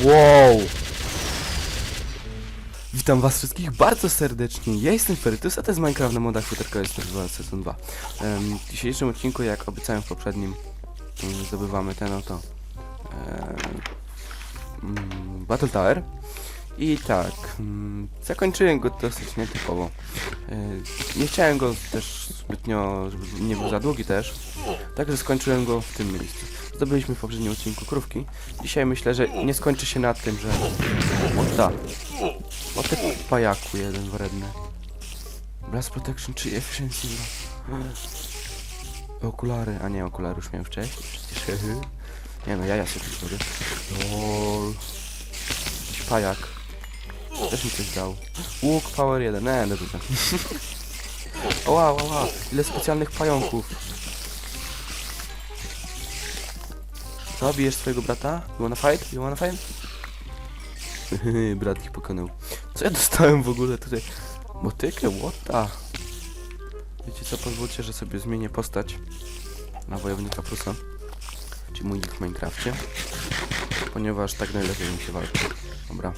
Wow! Witam was wszystkich bardzo serdecznie. Ja jestem Ferytus, a to jest Minecraft na modach futerko jest nazywa sezon 2. Em, w dzisiejszym odcinku, jak obiecałem w poprzednim, mm, zdobywamy ten oto mm, Battle Tower. I tak, mm, zakończyłem go dosyć nietypowo. E, nie chciałem go też zbytnio, żeby nie był za długi też, także skończyłem go w tym miejscu. Zdobyliśmy w poprzednim odcinku krówki. Dzisiaj myślę, że nie skończy się na tym, że... O ta. O ty pajaku jeden wredny. Blast Protection czy Efficiency 2? Okulary, a nie, okulary już miałem wcześniej, przecież Nie no, jaja sobie zrobię. Lol. Jakiś pajak. Też mi coś dał. Łuk Power 1, nie. Oła, oła, oła, ile specjalnych pająków. Co, bijesz swojego brata? You wanna fight? You wanna fight? Brat ich pokonał. Co ja dostałem w ogóle tutaj? Motykę? The? Wiecie co, pozwólcie, że sobie zmienię postać na wojownika Prusa. Czyli mój w Minecrafcie. Ponieważ tak najlepiej mi się walczy. Dobra.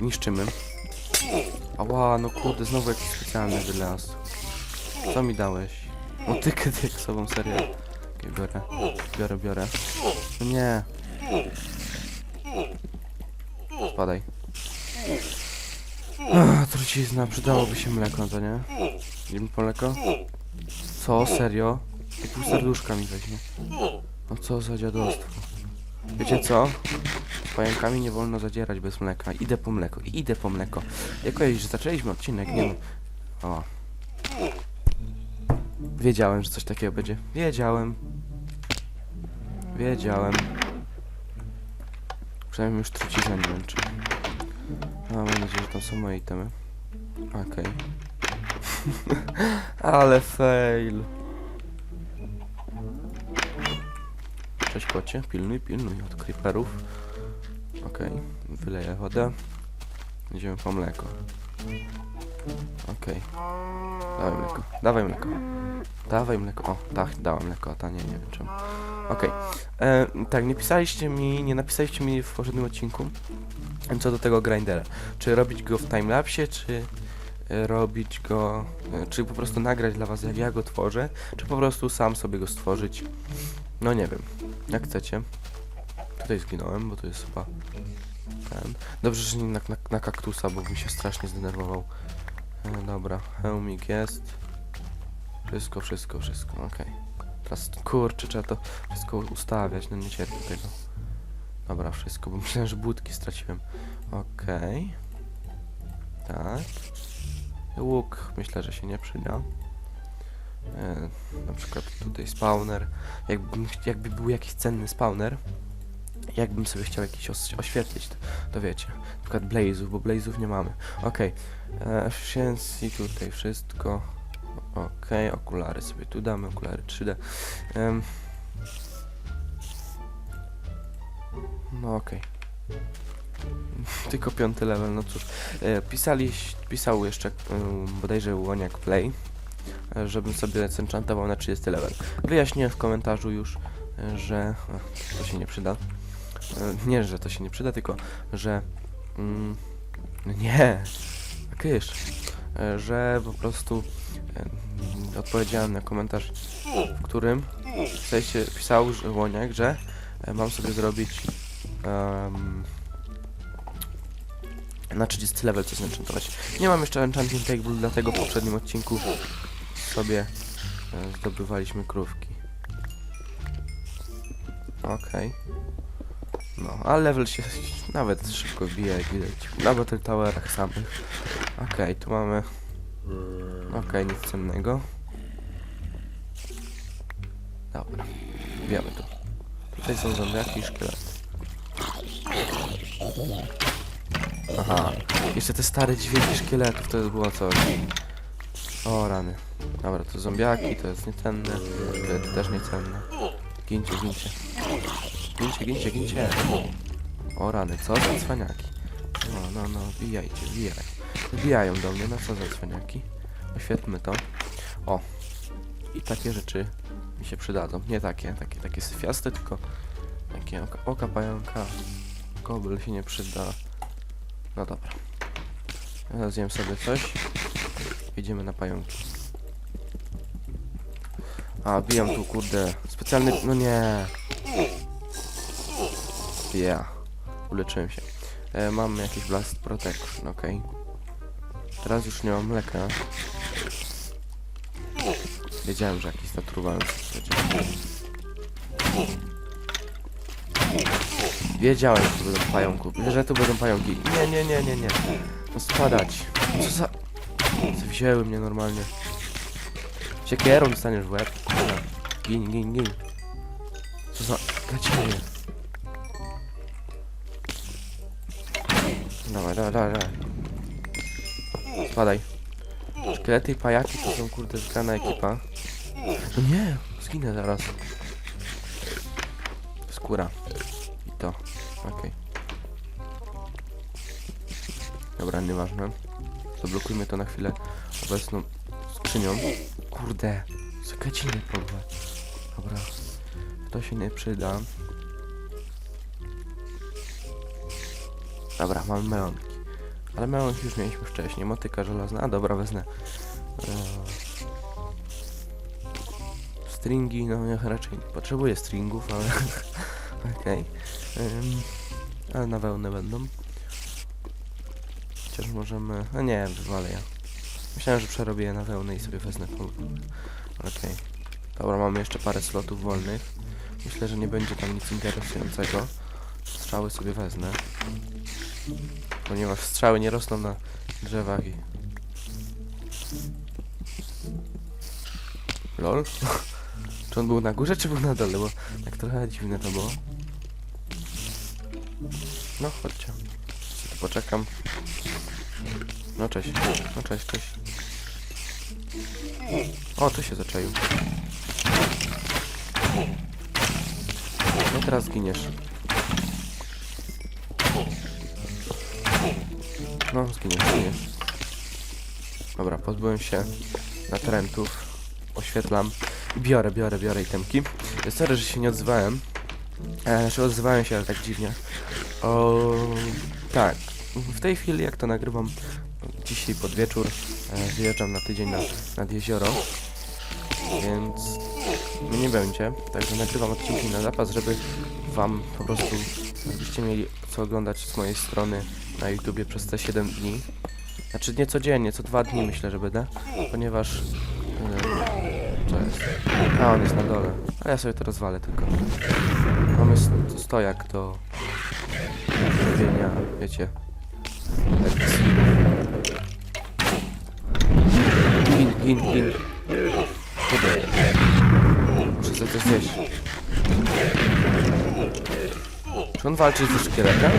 Niszczymy. Ała, no kurde, znowu jakiś specjalny wylaz. Co mi dałeś? Motykę diaksową, serio. Biorę, biorę, biorę. No nie. Spadaj. Trucizna, przydałoby się mleko, to nie? Jemy po mleko? Co, serio? I pół serduszka mi weźmie. No co za dziadostwo. Wiecie co? Pająkami nie wolno zadzierać bez mleka. Idę po mleko, idę po mleko. Jakoś, że zaczęliśmy odcinek, nie wiem. O. Wiedziałem, że coś takiego będzie. Wiedziałem. Wiedziałem. Przynajmniej już trucizna nie męczy. Mam nadzieję, że tam są moje itemy. Okej. Ale fail. Cześć kocie, pilnuj, pilnuj od creeperów. Okej, wyleję wodę. Idziemy po mleko. Okej. Dawaj mleko, dawaj mleko. Dawaj mleko. O, tak, dałem mleko, a ta nie, nie wiem czemu. Okej. E, Tak, nie pisaliście mi, nie napisaliście mi w poprzednim odcinku co do tego grindera. Czy robić go w timelapsie, czy e, robić go, e, czy po prostu nagrać dla was jak ja go tworzę, czy po prostu sam sobie go stworzyć. No nie wiem, jak chcecie. Tutaj zginąłem, bo to jest chyba ten. Dobrze, że nie na, na, na kaktusa, bo bym się strasznie zdenerwował. E, dobra, hełmik jest. Wszystko, wszystko, wszystko, okej. Teraz, kurczę, trzeba to wszystko ustawiać, no nie cierpię tego. Dobra, wszystko, bo myślałem, że budki straciłem. Okej. Tak. Łuk myślę, że się nie przyda. E, na przykład tutaj spawner. Jakbym, ch- jakby był jakiś cenny spawner, jakbym sobie chciał jakiś os oświetlić, to, to wiecie. Na przykład blazów, bo blazów nie mamy. Okej. Okay. Efficiency tutaj wszystko. Okej, okulary sobie tu damy, okulary 3D. Em, no okej. Tylko piąty level, no cóż. E, pisali, pisał jeszcze um, bodajże Łoniak Play, e, żebym sobie zenchantował na 30 level. Wyjaśnię w komentarzu już, e, że a, to się nie przyda. E, nie, że to się nie przyda, tylko że... Mm, no nie, kysz. E, że po prostu e, odpowiedziałem na komentarz, w którym w pisał że Łoniak, że mam sobie zrobić em, na 30 level coś enchantować. Nie mam jeszcze enchanting table, dlatego w poprzednim odcinku sobie zdobywaliśmy krówki. Okej. No, a level się nawet szybko wbija, jak widać. Na Battle Towerach samych. Okej, tu mamy... Okej, nic cennego. Dobra, wiemy tu. Tutaj są zombiaki i szkielety. Aha, jeszcze te stare dźwięki szkieletów, to było coś. O rany. Dobra, to zombiaki, to jest niecenne. Szkielety też niecenne. Gincie, gincie. Gincie, gincie, gincie. O rany, co za cwaniaki. No, no, no, wbijajcie, wbijaj. Wbijają do mnie, no co za cwaniaki. Oświetlmy to. O. I takie rzeczy mi się przydadzą. Nie takie, takie, takie syfiaste, tylko takie oka, oka pająka. Kobel się nie przyda. No dobra. Ja zjem sobie coś. Idziemy na pająki. A, bijam tu, kurde. Specjalny... No nie. Ja. Uleczyłem się. E, mam jakiś blast protection, okej. Teraz już nie mam mleka. Wiedziałem, że jakiś przecież. Wiedziałem, że tu będą. Że tu będą pająki. Nie, nie, nie, nie, nie. No spadać. Co za... Wzięły mnie normalnie. Siekierą dostaniesz w łeb. Gin, gin, gin. Co za... Gacie Dawaj, dawaj, dawaj, dawaj. Spadaj. Szkielety i pajaki to są kurde zgrana ekipa. No nie, zginę zaraz. Skóra. I to. Okej. Dobra, nieważne. Zablokujmy to na chwilę obecną skrzynią. Kurde, zakaciny podłe. Dobra, to się nie przyda. Dobra, mamy melonki. Ale melonki już mieliśmy wcześniej. Motyka żelazna. A dobra, wezmę. Eee, stringi, no ja raczej nie potrzebuję stringów, ale okej. Ym, ale na wełnę będą. Chociaż możemy... No nie, wywalę ja. Myślałem, że przerobię je na wełnę i sobie wezmę. Okej. Dobra, mamy jeszcze parę slotów wolnych. Myślę, że nie będzie tam nic interesującego. Strzały sobie wezmę. Ponieważ strzały nie rosną na drzewach i... Lol? czy on był na górze, czy był na dole? Bo tak trochę dziwne to było. No, chodźcie. Tu poczekam. No cześć. No cześć, cześć. O, tu się zaczaił. No teraz zginiesz. No, zginiesz, zginiesz. Dobra, pozbyłem się natrętów. Oświetlam. Biorę, biorę, biorę itemki. Sorry, że się nie odzywałem. E, że odzywałem się, ale tak dziwnie. O, tak. W tej chwili, jak to nagrywam, dzisiaj pod wieczór e, wyjeżdżam na tydzień na, nad jezioro. Więc nie będzie. Także nagrywam odcinki na zapas, żeby wam po prostu, żebyście mieli co oglądać z mojej strony na YouTubie przez te 7 dni. Znaczy nie codziennie, co dwa dni myślę, że będę, ponieważ... Yy, co jest? A, on jest na dole. A ja sobie to rozwalę tylko. Mamy stojak do robienia, wiecie. Gin, gin, gin. Kurde. Muszę sobie coś zjeść. Czy on walczy ze szkieletem?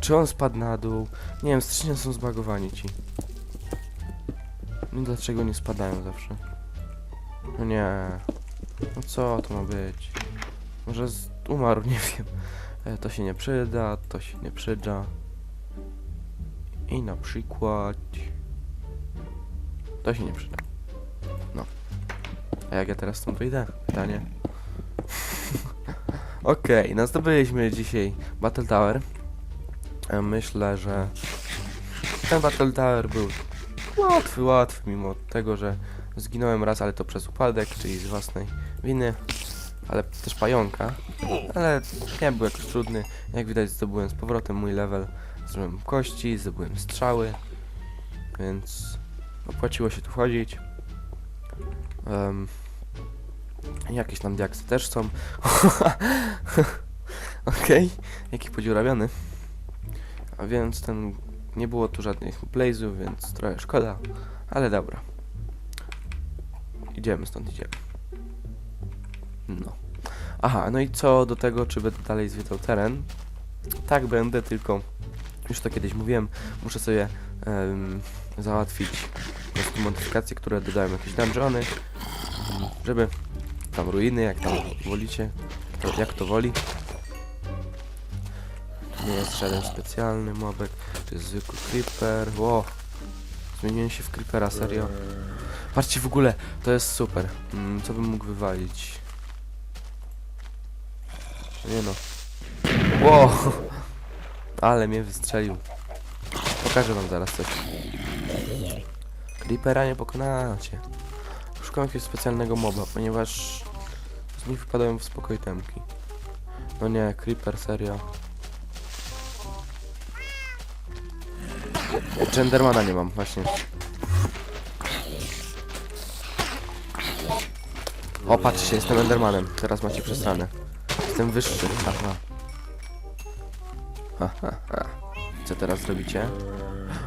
Czy on spadł na dół? Nie wiem, strasznie są zbagowani ci. No dlaczego nie spadają zawsze? No nie. No co to ma być? Może umarł, nie wiem. E, to się nie przyda, to się nie przyda. I na przykład... To się nie przyda. No. A jak ja teraz stąd wyjdę? Pytanie. Okej, no zdobyliśmy dzisiaj Battle Tower. E, Myślę, że ten Battle Tower był łatwy, łatwy, mimo tego, że zginąłem raz, ale to przez upadek, czyli z własnej winy, ale też pająka, ale nie był jakoś trudny. Jak widać zdobyłem z powrotem mój level, zdobyłem kości, zdobyłem strzały, więc opłaciło się tu wchodzić. Um, jakieś tam diaksy też są. Okej, jaki podziurawiony. A więc ten nie było tu żadnych blazów, więc trochę szkoda, ale dobra. Idziemy stąd, idziemy. No. Aha, no i co do tego, czy będę dalej zwiedzał teren? Tak będę, tylko już to kiedyś mówiłem, muszę sobie em, załatwić po prostu modyfikacje, które dodają jakieś dungeony, żeby tam ruiny, jak tam wolicie, jak to woli. To nie jest żaden specjalny mobek, to jest zwykły creeper. Ło! Zmieniłem się w creepera, serio. Patrzcie w ogóle, to jest super. Mm, co bym mógł wywalić? Nie no. Wow! Ale mnie wystrzelił. Pokażę wam zaraz coś. Creepera nie pokonacie. Szukam jakiegoś specjalnego moba, ponieważ z nich wypadają w spokoju temki. No nie, Creeper, serio. Gendermana nie mam, właśnie. O, patrzcie, jestem Endermanem. Teraz macie przestranę. Jestem wyższy. Aha. Ha, ha, ha. Co teraz zrobicie?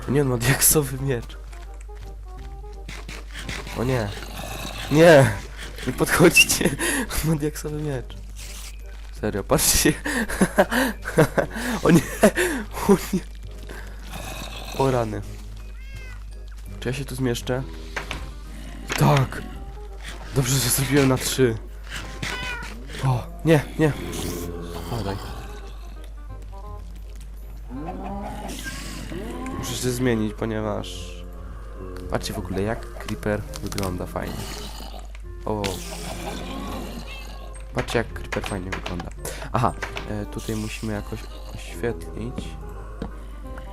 O nie, on ma diaksowy miecz. O nie. Nie! Nie podchodzicie. On ma diaksowy miecz. Serio, patrzcie. o nie. O nie. O rany. Czy ja się tu zmieszczę? Tak. Dobrze, że zrobiłem na trzy. O, nie, nie. Padaj. Muszę się zmienić, ponieważ... Patrzcie w ogóle, jak Creeper wygląda fajnie. O. Patrzcie, jak Creeper fajnie wygląda. Aha, e, tutaj musimy jakoś oświetlić.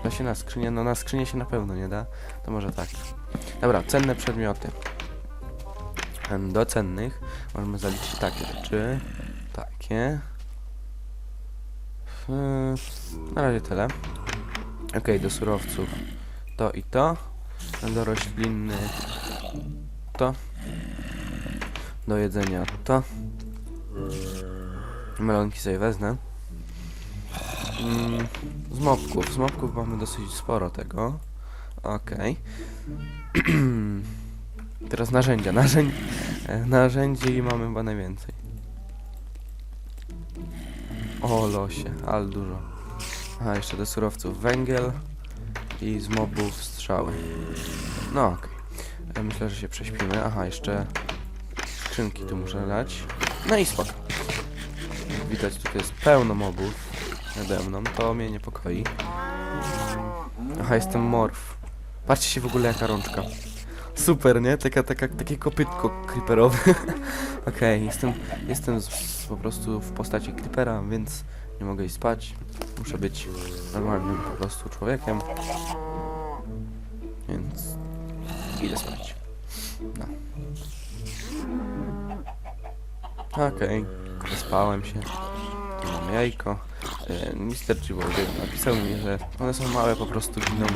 Da się na skrzynię? No na skrzynię się na pewno nie da. To może tak. Dobra, cenne przedmioty. Do cennych możemy zaliczyć takie rzeczy. Takie. Na razie tyle. Okej, do surowców to i to. Do roślinnych to. Do jedzenia to. Melonki sobie wezmę. Mm, z mopków. Z mopków mamy dosyć sporo tego. Okej. Teraz narzędzia. Narzędzi, narzędzi mamy chyba najwięcej. O losie, ale dużo. Aha, jeszcze do surowców węgiel i z mobów strzały. No okej. E, Myślę, że się prześpimy. Aha, jeszcze skrzynki tu muszę dać. No i spoko. Jak Widać, tutaj jest pełno mobów nade mną. To mnie niepokoi. Aha, jestem morf. Patrzcie się w ogóle jaka rączka. Super, nie? Taka, taka, takie kopytko creeperowe. Okej, jestem, jestem z, z, po prostu w postaci creepera, więc nie mogę iść spać. Muszę być normalnym po prostu człowiekiem. Więc idę spać. No. Okej, wyspałem się. Tu mam jajko. E, Mister Chivalry napisał mi, że one są małe, po prostu giną.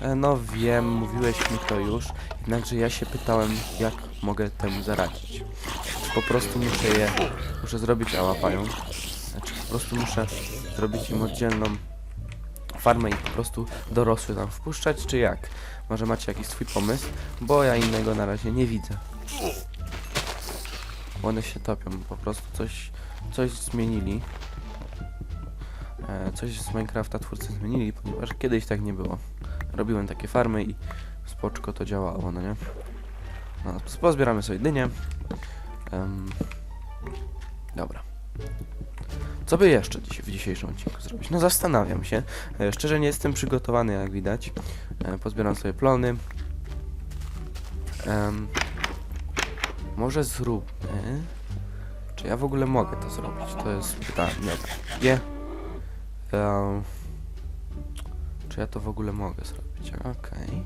E, no wiem, mówiłeś mi to już, jednakże ja się pytałem, jak mogę temu zaradzić. Po prostu muszę je, muszę zrobić, a łapają. Prostu muszę zrobić im oddzielną farmę i po prostu dorosły tam wpuszczać, czy jak? Może macie jakiś swój pomysł? Bo ja innego na razie nie widzę. One się topią, po prostu coś, coś zmienili. E, coś z Minecrafta twórcy zmienili, ponieważ kiedyś tak nie było. Robiłem takie farmy i spoczko to działało, no nie? No, pozbieramy sobie dynię. Em, dobra. Co by jeszcze w dzisiejszym odcinku zrobić? No zastanawiam się. E, szczerze nie jestem przygotowany, jak widać. E, pozbieram sobie plony. Em, może zróbmy... Czy ja w ogóle mogę to zrobić? To jest pytanie. Nie. Em, czy ja to w ogóle mogę zrobić? Okej.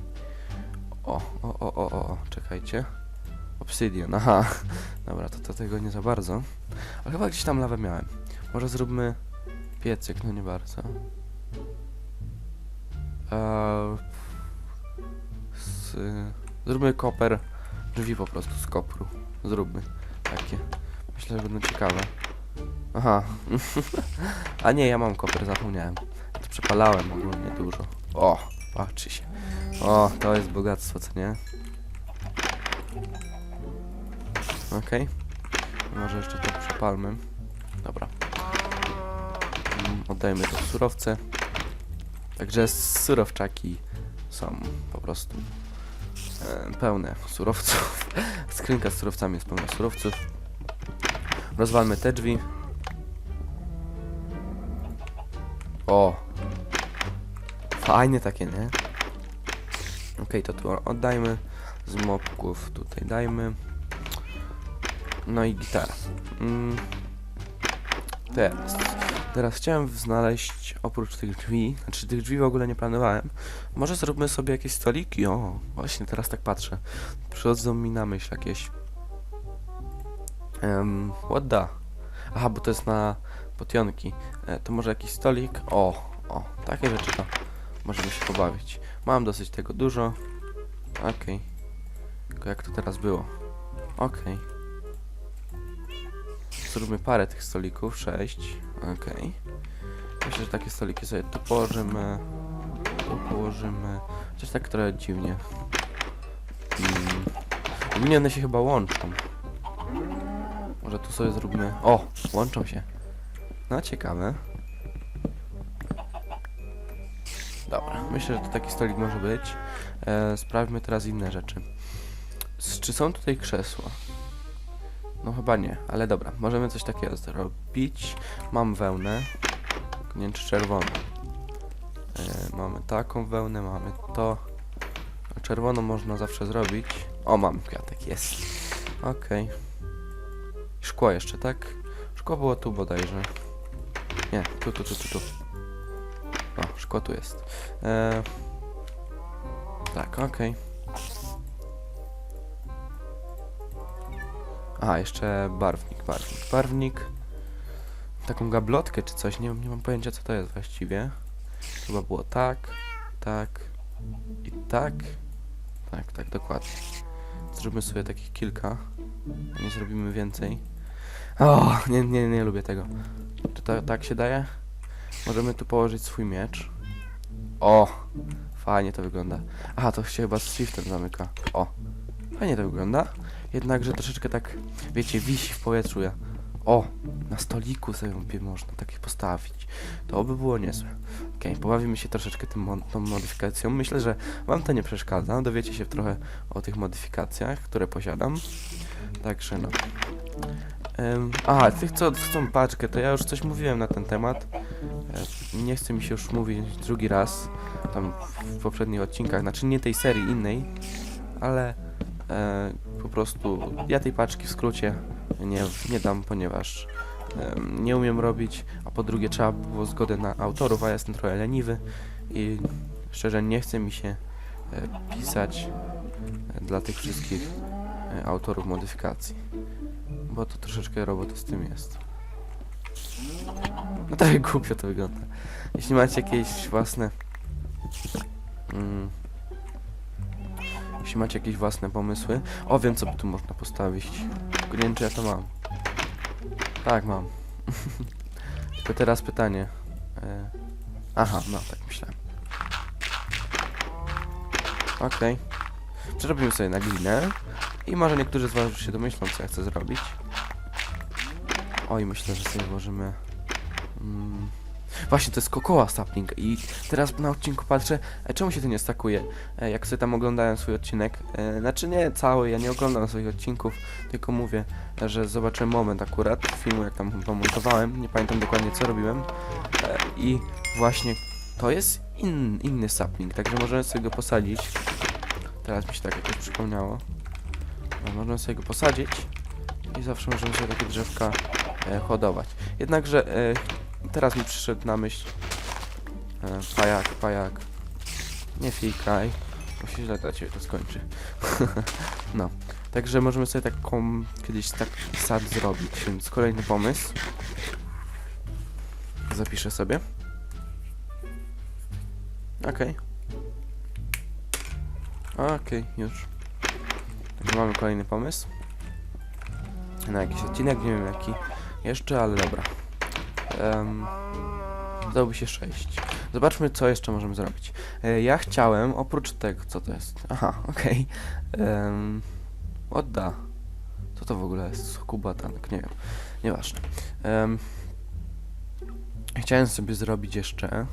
O, o, o, o, o, czekajcie. Obsidian, aha. Dobra, to, to tego nie za bardzo. Ale chyba gdzieś tam lawę miałem. Może zróbmy piecyk, no nie bardzo. Eee, z, zróbmy koper. Drzwi po prostu z kopru. Zróbmy takie. Myślę, że będą ciekawe. Aha. A nie, ja mam koper, zapomniałem. To przepalałem ogólnie dużo. O, patrzy się. O, to jest bogactwo, co nie? Okej. Może jeszcze to przepalmy. Dobra. Oddajmy to w surowce. Także surowczaki są po prostu e, pełne surowców. Skrzynka z surowcami jest pełna surowców. Rozwalmy te drzwi. O! Fajnie takie, nie? Okej, to tu oddajmy. z mopków tutaj dajmy. No i gitara. Mm. Teraz. Teraz chciałem znaleźć oprócz tych drzwi, znaczy tych drzwi w ogóle nie planowałem. Może zróbmy sobie jakieś stoliki? O, właśnie teraz tak patrzę. Przychodzą mi na myśl jakieś. Um, what the? Aha, bo to jest na potionki. E, to może jakiś stolik? O, o, takie rzeczy to możemy się pobawić. Mam dosyć tego dużo. Okej. Tylko jak to teraz było? Okej. Zróbmy parę tych stolików, sześć. Okej. Myślę, że takie stoliki sobie tu położymy. Tu położymy. Chociaż tak trochę dziwnie. Mm. Ogólnie one się chyba łączą. Może tu sobie zróbmy... O! Łączą się. No, ciekawe. Dobra, myślę, że to taki stolik może być. E, sprawdźmy teraz inne rzeczy. Czy są tutaj krzesła? No chyba nie, ale dobra, możemy coś takiego zrobić. Mam wełnę, nie czerwoną. E, mamy taką wełnę, mamy to. A Czerwoną można zawsze zrobić. O, mam kwiatek, jest. Okej. Szkło jeszcze, tak? Szkło było tu bodajże. Nie, tu, tu, tu, tu, tu. O, szkło tu jest. E, tak, okej. Aha, jeszcze barwnik, barwnik, barwnik. Taką gablotkę czy coś, nie, nie mam pojęcia co to jest właściwie. Chyba było tak, tak i tak. Tak, tak, dokładnie. Zróbmy sobie takich kilka. a Nie zrobimy więcej. O, nie, nie, nie lubię tego. Czy to tak się daje? Możemy tu położyć swój miecz. O! Fajnie to wygląda. Aha, to się chyba z shiftem zamyka. O! Fajnie to wygląda. Jednakże troszeczkę tak, wiecie, wisi w powietrzu. Ja. O! Na stoliku sobie można takie postawić. To by było niezłe. Okej, pobawimy się troszeczkę tym mo tą modyfikacją. Myślę, że wam to nie przeszkadza. Dowiecie się trochę o tych modyfikacjach, które posiadam. Także no. Ym, aha, tych co chcą paczkę, to ja już coś mówiłem na ten temat. E, nie chce mi się już mówić drugi raz, tam w poprzednich odcinkach, znaczy nie tej serii, innej, ale e, po prostu ja tej paczki w skrócie nie, nie dam, ponieważ em, nie umiem robić, a po drugie trzeba było zgodę na autorów, a ja jestem trochę leniwy i szczerze nie chce mi się e, pisać e, dla tych wszystkich e, autorów modyfikacji, bo to troszeczkę roboty z tym jest. No trochę głupio to wygląda. Jeśli macie jakieś własne... Mm, jeśli macie jakieś własne pomysły... O, wiem co by tu można postawić. Tylko nie wiem czy ja to mam. Tak, mam. Tylko teraz pytanie. E... Aha, no tak myślałem. Okej. Przerobimy sobie na glinę. I może niektórzy z was już się domyślą co ja chcę zrobić. Oj, myślę, że sobie włożymy... Mm. Właśnie, to jest kokoła sapling i teraz na odcinku patrzę, e, czemu się to nie stakuje? E, jak sobie tam oglądałem swój odcinek, e, znaczy nie cały, ja nie oglądam swoich odcinków, tylko mówię, że zobaczyłem moment akurat filmu, jak tam montowałem, nie pamiętam dokładnie co robiłem e, i właśnie to jest in, inny sapling, także możemy sobie go posadzić. Teraz mi się tak jakoś przypomniało. E, możemy sobie go posadzić i zawsze możemy sobie takie drzewka e, hodować. Jednakże e, teraz mi przyszedł na myśl e, pajak, pajak. Nie fikaj, bo się źle dla ciebie to skończy. no, także możemy sobie taką kiedyś taki sad zrobić, więc kolejny pomysł. Zapiszę sobie. Okej. Okej, już. Także mamy kolejny pomysł. Na jakiś odcinek, nie wiem jaki jeszcze, ale dobra. Um, Dałoby się 6. Zobaczmy, co jeszcze możemy zrobić. E, ja chciałem, oprócz tego, co to jest? Aha, okej. Okay. Odda. Co to w ogóle jest? Kubatanek, nie wiem. Nieważne. Um, chciałem sobie zrobić jeszcze...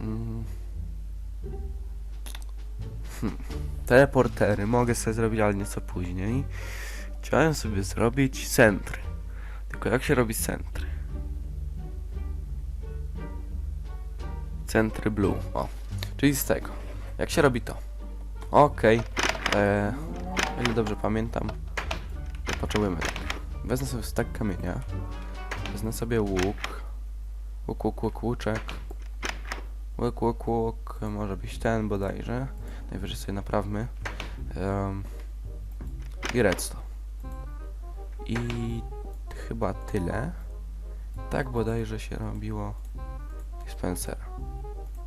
Mm, hmm, teleportery mogę sobie zrobić, ale nieco później. Chciałem sobie zrobić centry. Tylko jak się robi centry? Centry blue. O. Czyli z tego. Jak się robi to? Okej. Okay. Ile dobrze pamiętam, to potrzebujemy tak. Wezmę sobie stak kamienia. Wezmę sobie łuk. Łuk, łuk, łuk, łuczek. Łuk, łuk, łuk. Może być ten bodajże. Najwyżej sobie naprawmy. Um, I redstone. I chyba tyle. Tak bodajże się robiło dispensera.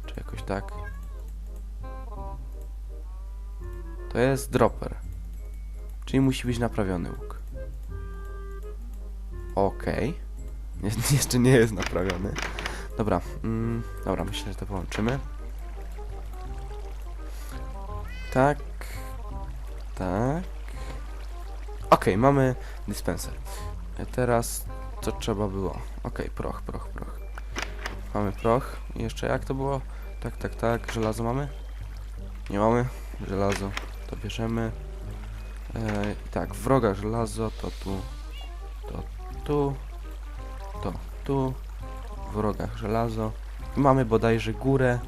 Czy jakoś tak. To jest dropper. Czyli musi być naprawiony łuk. Okej. Nie, jeszcze nie jest naprawiony. Dobra, mm, dobra, myślę, że to połączymy. Tak. Tak. Okej, mamy dispenser. Teraz co trzeba było? Okej, proch, proch, proch. Mamy proch. I jeszcze jak to było? Tak, tak, tak. Żelazo mamy? Nie mamy. Żelazo. To bierzemy. E, tak, wroga żelazo to tu. To tu. To tu. W wrogach żelazo. I mamy bodajże górę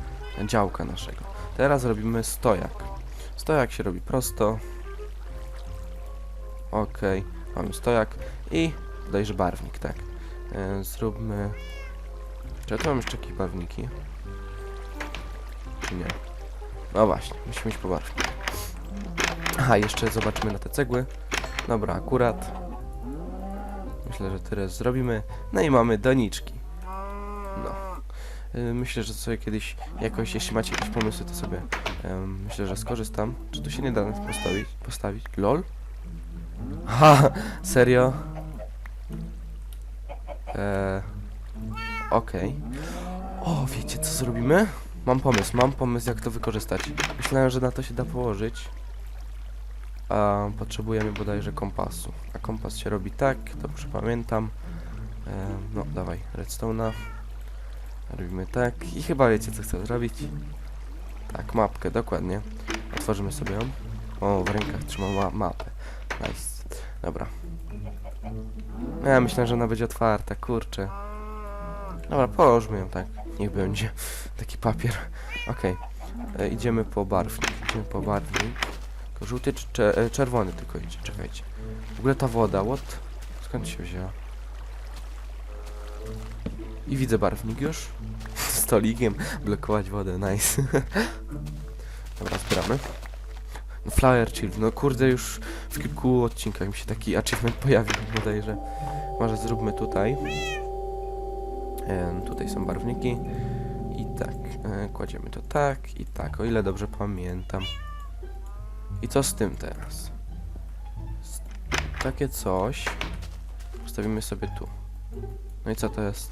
działka naszego. Teraz robimy stojak. Stojak się robi prosto. Okej, mamy stojak i bodajże barwnik, tak. E, zróbmy... Czy ja tu mam jeszcze jakieś barwniki? Czy nie? No właśnie, musimy iść po barwnik. Aha, jeszcze zobaczymy na te cegły. Dobra, akurat. Myślę, że tyle zrobimy. No i mamy doniczki. No. Y, Myślę, że sobie kiedyś jakoś, jeśli macie jakieś pomysły, to sobie em, myślę, że skorzystam. Czy tu się nie da postawić? Postawić? LOL? Ha! Serio? Eee, Okej. O, wiecie co zrobimy? Mam pomysł, mam pomysł jak to wykorzystać. Myślałem, że na to się da położyć. A potrzebujemy bodajże kompasu. A kompas się robi tak, dobrze pamiętam. Eee, no, dawaj, redstone'a. Robimy tak i chyba wiecie co chcę zrobić. Tak, mapkę, dokładnie. Otworzymy sobie ją. O, w rękach trzymam ma mapę. Nice. Dobra. Ja myślę, że ona będzie otwarta, kurczę. Dobra, położmy ją tak. Niech będzie. Taki papier. Okej. E, Idziemy po barwnik. Idziemy po barwnik. Żółty czy e, czerwony tylko idzie, czekajcie. W ogóle ta woda, what? Skąd się wzięła? I widzę barwnik już. Stolikiem blokować wodę, nice. Dobra, zbieramy. Flower Chill, no kurde już w kilku odcinkach mi się taki achievement pojawił bodajże. Może zróbmy tutaj. E, tutaj są barwniki. I tak, e, kładziemy to tak i tak, o ile dobrze pamiętam. I co z tym teraz? S takie coś postawimy sobie tu. No i co to jest?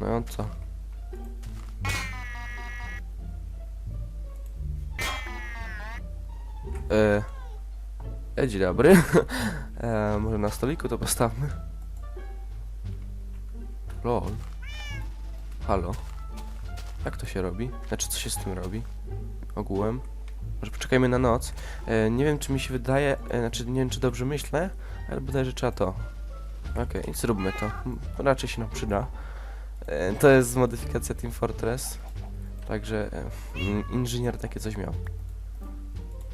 No co? E, e, dzień dobry. e, może na stoliku to postawmy? Lol. Halo. Jak to się robi? Znaczy, co się z tym robi? Ogółem. Może poczekajmy na noc. E, nie wiem, czy mi się wydaje, e, znaczy nie wiem, czy dobrze myślę, ale bodajże trzeba to. Okej, zróbmy to. Raczej się nam przyda. E, to jest modyfikacja Team Fortress. Także e, inżynier takie coś miał.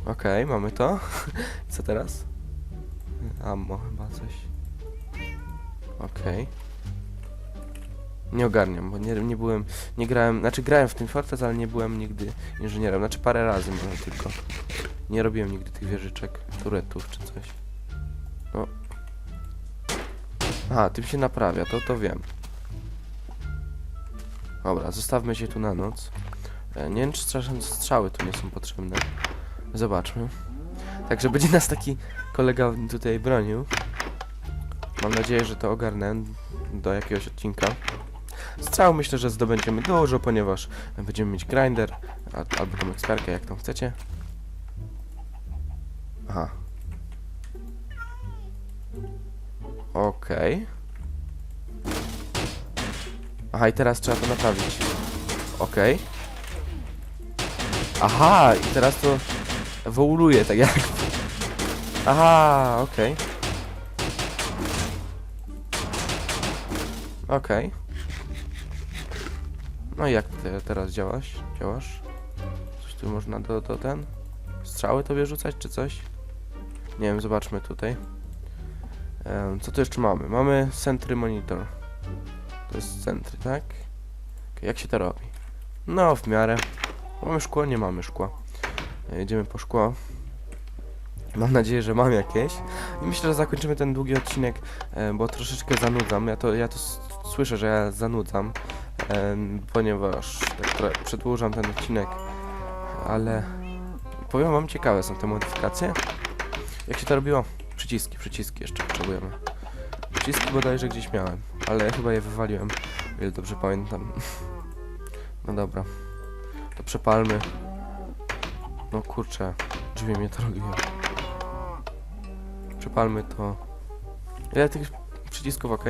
Okej, mamy to. Co teraz? Ammo chyba coś. Okej. Nie ogarniam, bo nie, nie byłem, nie grałem, znaczy grałem w Team Fortress, ale nie byłem nigdy inżynierem, znaczy parę razy może tylko. Nie robiłem nigdy tych wieżyczek, turetów czy coś. No. Aha, tym się naprawia, to to wiem. Dobra, zostawmy się tu na noc. E, nie wiem, czy strzały tu nie są potrzebne. Zobaczmy. Także będzie nas taki kolega tutaj bronił. Mam nadzieję, że to ogarnę do jakiegoś odcinka. Strzał myślę, że zdobędziemy dużo, ponieważ będziemy mieć grinder albo tą eksperkę, jak tam chcecie. Aha. Okej. Aha, i teraz trzeba to naprawić. Okej. Aha, i teraz to ewoluuje, tak jak... Aha, okej. Okej. No i jak ty teraz działasz? Działasz? Coś Tu można do, do ten... Strzały tobie rzucać, czy coś? Nie wiem, zobaczmy tutaj. Em, co tu jeszcze mamy? Mamy Sentry Monitor. To jest Sentry, tak? Okej, jak się to robi? No, w miarę. Mamy szkło? Nie mamy szkła. E, Jedziemy po szkło. Mam nadzieję, że mam jakieś. I myślę, że zakończymy ten długi odcinek, e, bo troszeczkę zanudzam. Ja to, ja to słyszę, że ja zanudzam, em, ponieważ tak przedłużam ten odcinek, ale powiem wam, ciekawe są te modyfikacje. Jak się to robiło? Przyciski, przyciski jeszcze potrzebujemy. Przyciski bodajże gdzieś miałem, ale chyba je wywaliłem, ile dobrze pamiętam. No dobra, to przepalmy. No kurczę, drzwi mnie to robiły. Przepalmy to. Ile tych przycisków, ok?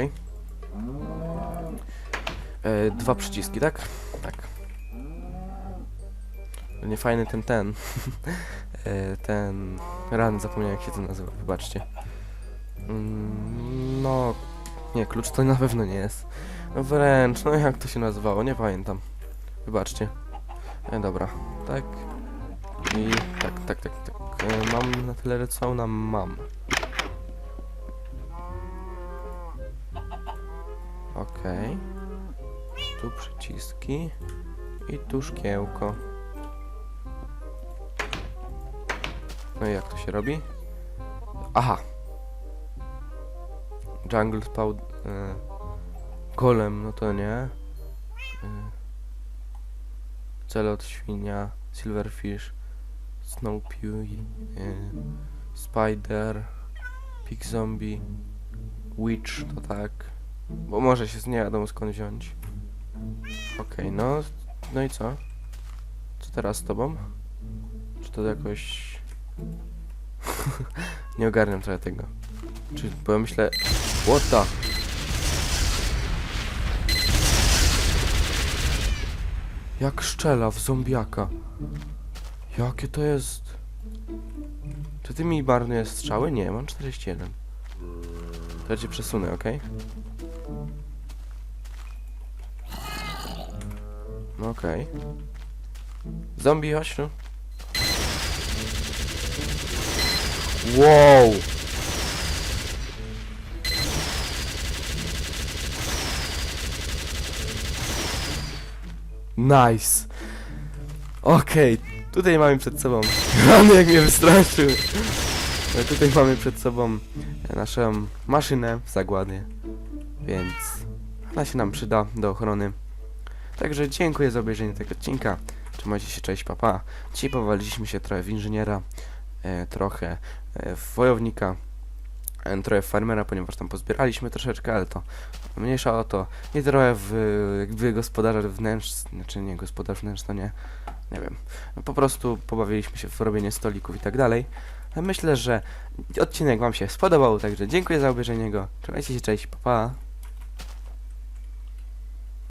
E, dwa przyciski, tak? Tak. Nie fajny ten ten. e, ten. Ran, zapomniałem jak się to nazywa, wybaczcie. Mm, no. Nie, klucz to na pewno nie jest. No wręcz, no jak to się nazywało, nie pamiętam. Wybaczcie. E, dobra, tak. I tak, tak, tak, tak. E, mam na tyle redstone'a? Mam. Okej. Tu przyciski. I tu szkiełko. No i jak to się robi? Aha! Jungle Spout... E, golem, no to nie. E, Celot, świnia, Silverfish, Snowpew, e, Spider, Pig Zombie, Witch, to tak. Bo może się z nie wiadomo skąd wziąć. Okej, no. No i co? Co teraz z tobą? Czy to jakoś... nie ogarniam trochę tego. Czy, bo ja myślę... What the... Jak szczela w zombiaka. Jakie to jest? Czy ty mi marnujesz strzały? Nie, mam 41. To ja cię przesunę, okej? No okej. Zombie, chodź tu. Wow! Nice. Okej, tutaj mamy przed sobą. Rany jak mnie wystraszył. Tutaj mamy przed sobą e, naszą maszynę w. Więc ona się nam przyda do ochrony. Także dziękuję za obejrzenie tego odcinka. Trzymajcie się, cześć, papa. Dzisiaj powaliliśmy się trochę w inżyniera, e, trochę e, w wojownika, e, trochę w farmera, ponieważ tam pozbieraliśmy troszeczkę, ale to mniejsza o to. I trochę w jakby gospodarza wnętrz, znaczy nie, gospodarz wnętrz to nie, nie wiem. Po prostu pobawiliśmy się w robienie stolików i tak dalej. Myślę, że odcinek Wam się spodobał, także dziękuję za obejrzenie go. Trzymajcie się, cześć, pa pa.